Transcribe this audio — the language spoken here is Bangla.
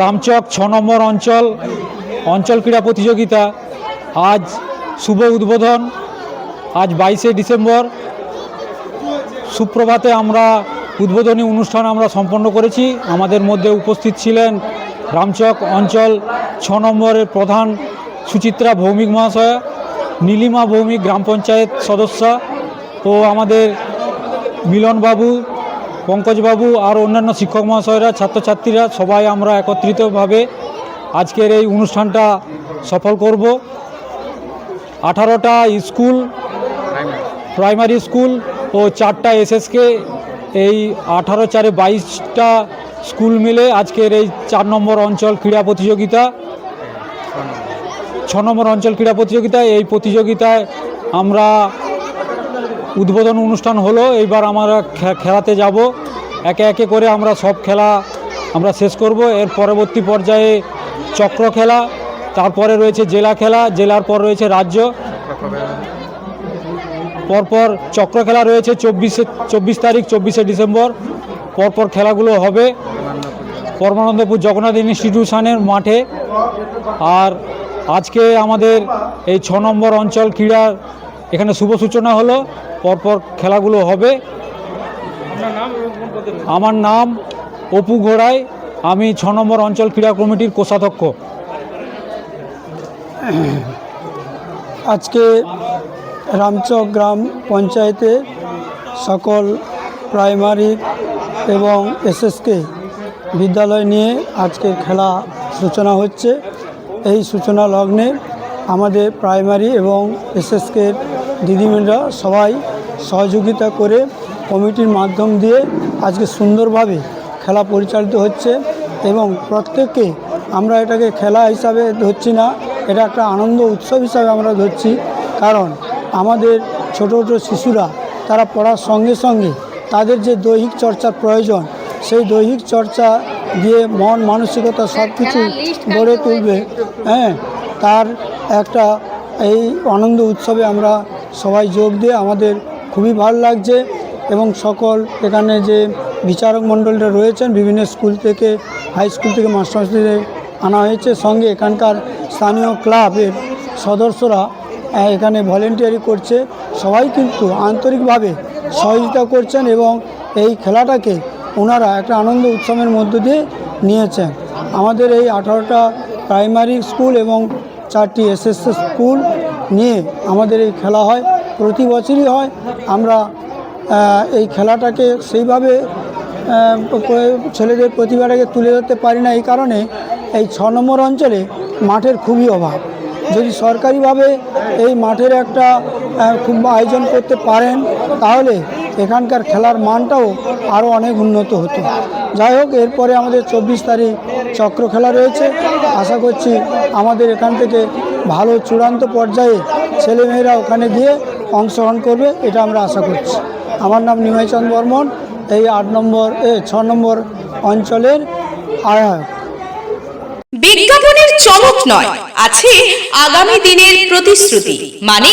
রামচক ছ নম্বর অঞ্চল অঞ্চল ক্রীড়া প্রতিযোগিতা। আজ শুভ উদ্বোধন, আজ বাইশে ডিসেম্বর। সুপ্রভাতে আমরা উদ্বোধনী অনুষ্ঠান আমরা সম্পন্ন করেছি। আমাদের মধ্যে উপস্থিত ছিলেন রামচক অঞ্চল ছ নম্বরের প্রধান সুচিত্রা ভৌমিক মহাশয়া, নীলিমা ভৌমিক গ্রাম পঞ্চায়েত সদস্যা ও আমাদের মিলনবাবু পঙ্কজবাবু আর অন্যান্য শিক্ষক মহাশয়রা, ছাত্রছাত্রীরা সবাই আমরা একত্রিতভাবে আজকের এই অনুষ্ঠানটা সফল করব। আঠারোটা স্কুল, প্রাইমারি স্কুল ও চারটা এসএসকে এই আঠারো চারে বাইশটা স্কুল মিলে আজকের এই চার নম্বর অঞ্চল ক্রীড়া প্রতিযোগিতা, ছ নম্বর অঞ্চল ক্রীড়া প্রতিযোগিতা এই প্রতিযোগিতায় আমরা উদ্বোধন অনুষ্ঠান হলো, এইবার আমরা খেলাতে যাব। একে একে করে আমরা সব খেলা আমরা শেষ করব। এর পরবর্তী পর্যায়ে চক্র খেলা, তারপরে রয়েছে জেলা খেলা, জেলার পর রয়েছে রাজ্য। পরপর চক্র খেলা রয়েছে চব্বিশে, চব্বিশ তারিখ, চব্বিশে ডিসেম্বর। পরপর খেলাগুলো হবে পরমানন্দপুর জগন্নাথ ইনস্টিটিউশনের মাঠে। আর আজকে আমাদের এই ছ নম্বর অঞ্চল ক্রীড়ার এখানে শুভ সূচনা হলো, পরপর খেলাগুলো হবে। আমার নাম অপু ঘোড়াই, আমি ছ নম্বর অঞ্চল ক্রীড়া কমিটির কোষাধ্যক্ষ। আজকে রামচক গ্রাম পঞ্চায়েতে সকল প্রাইমারি এবং এসএসকে বিদ্যালয় নিয়ে আজকে খেলা সূচনা হচ্ছে। এই সূচনা লগ্নে আমাদের প্রাইমারি এবং এসএসকে দিদিমণিরা সবাই সহযোগিতা করে কমিটির মাধ্যম দিয়ে আজকে সুন্দরভাবে খেলা পরিচালিত হচ্ছে এবং প্রত্যেককে আমরা এটাকে খেলা হিসাবে ধরছি না এটা একটা আনন্দ উৎসব হিসাবে আমরা ধরছি। কারণ আমাদের ছোট ছোটো শিশুরা তারা পড়ার সঙ্গে সঙ্গে তাদের যে দৈহিক চর্চার প্রয়োজন সেই দৈহিক চর্চা দিয়ে মন মানসিকতা সব কিছু গড়ে তুলবে হ্যাঁ তার একটা এই আনন্দ উৎসবে আমরা সবাই যোগ দিয়ে আমাদের খুবই ভালো লাগছে এবং সকল এখানে যে বিচারক মণ্ডলীরা রয়েছেন, বিভিন্ন স্কুল থেকে, হাই স্কুল থেকে মাস্টারদের আনা হয়েছে। সঙ্গে এখানকার স্থানীয় ক্লাবের সদস্যরা এখানে ভলেন্টিয়ারি করছে। সবাই কিন্তু আন্তরিকভাবে সহযোগিতা করছেন এবং এই খেলাটাকে ওনারা একটা আনন্দ উৎসবের মধ্য দিয়ে নিয়েছেন। আমাদের এই আঠারোটা প্রাইমারি স্কুল এবং চারটি এসএস স্কুল নিয়ে আমাদের এই খেলা হয়, প্রতি বছরই হয়। আমরা এই খেলাটাকে সেইভাবে ছেলেদের প্রতিভাটাকে তুলে ধরতে পারি না। এই কারণে এই ছ নম্বর অঞ্চলে মাঠের খুবই অভাব। যদি সরকারিভাবে এই মাঠের একটা খুব আয়োজন করতে পারেন, তাহলে এখানকার খেলার মানটাও আরও অনেক উন্নত হতো। যাই হোক, এরপরে আমাদের চব্বিশ তারিখ চক্র খেলা রয়েছে। আশা করছি আমাদের এখান থেকে ভালো চূড়ান্ত পর্যায়ে ছেলেমেয়েরা ওখানে গিয়ে অংশগ্রহণ করবে, এটা আমরা আশা করছি। আমার নাম নিমাইচন্দ বর্মন, এই আট নম্বর, এ, ছ নম্বর অঞ্চলের আয়ক বিজ্ঞাপনের চমক নয়, আছে আগামী দিনের প্রতিশ্রুতি মানে